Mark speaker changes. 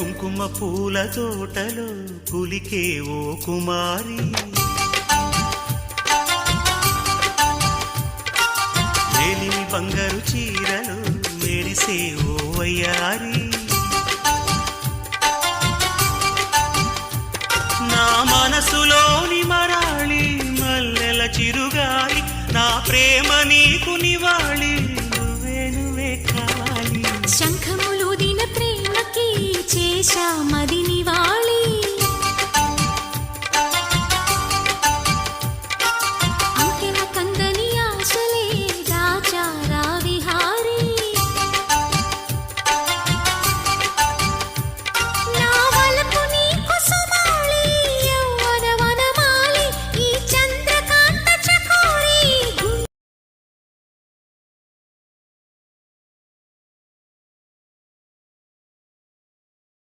Speaker 1: కుంకుమ పూల తోటలో కులికే ఓ కుమారి. మేలిమి బంగారు చీరలు మెరిసే ఓ వయ్యారి. నా మనసులోని మరాళి మల్లెల చిరుగాలి నా ప్రేమ నీకు
Speaker 2: నివా ദിശ മദിന